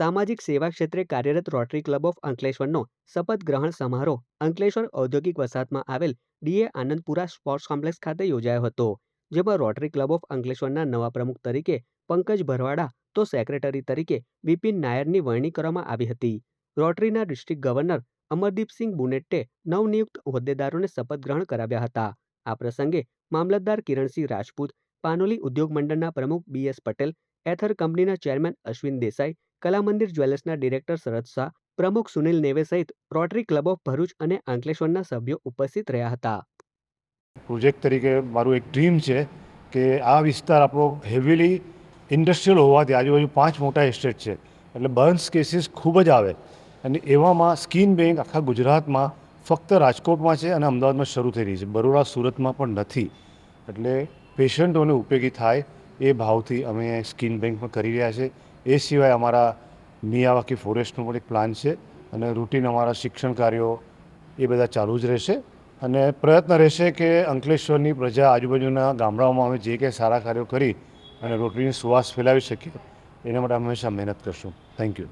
સામાજિક સેવા ક્ષેત્રે કાર્યરત રોટરી ક્લબ ઓફ અંકલેશ્વરનો શપથ ગ્રહણ સમારોહ અંકલેશ્વર ઔદ્યોગિક વસાહતમાં આવેલ ડીએ આનંદપુરા સ્પોર્ટ્સ કોમ્પ્લેક્સ ખાતે યોજાયો હતો, જેમાં રોટરી ક્લબ ઓફ અંકલેશ્વરના નવા પ્રમુખ તરીકે પંકજ ભરવાડા, તો સેક્રેટરી તરીકે બિપિન નાયરની વરણી કરવામાં આવી હતી. રોટરીના ડિસ્ટ્રિક્ટ ગવર્નર અમરદીપસિંહ બુનેટ્ટે નવનિયુક્ત હોદ્દેદારોને શપથ ગ્રહણ કરાવ્યા હતા. આ પ્રસંગે મામલતદાર કિરણસિંહ રાજપૂત, પાનોલી ઉદ્યોગ મંડળના પ્રમુખ બીએસ પટેલ, એથર કંપનીના ચેરમેન અશ્વિન દેસાઈ કલામંદિર જ્વેલર્સના ડિરેક્ટર શરદ શાહ, પ્રમુખ સુનિલ નેવે સહિત રોટરી ક્લબ ઓફ ભરૂચ અને અંકલેશ્વરના સભ્યો ઉપસ્થિત રહ્યા હતા. પ્રોજેક્ટ તરીકે મારું એક ડ્રીમ છે કે આ વિસ્તાર આપણો હેવીલી ઇન્ડસ્ટ્રીયલ હોવાથી આજુબાજુ પાંચ મોટા એસ્ટેટ છે. એટલે બર્ન્સ કેસીસ ખૂબ જ આવે. અને એવામાં સ્કીન બેંક આખા ગુજરાતમાં ફક્ત રાજકોટમાં છે અને અમદાવાદમાં શરૂ થઈ રહી છે. બરોડા સુરતમાં પણ નથી. એટલે પેશન્ટોને ઉપયોગી થાય એ ભાવથી અમે સ્કીન બેંકમાં કરી રહ્યા છે. એ સિવાય અમારા મિયાવાકી ફોરેસ્ટનો પણ એક પ્લાન છે અને રૂટીન અમારા શિક્ષણ કાર્યો એ બધા ચાલુ જ રહેશે. અને પ્રયત્ન રહેશે કે અંકલેશ્વરની પ્રજા આજુબાજુના ગામડાઓમાં અમે જે કંઈ સારા કાર્યો કરી અને રોટરીની સુવાસ ફેલાવી શકીએ, એના માટે હંમેશા મહેનત કરશું. Thank you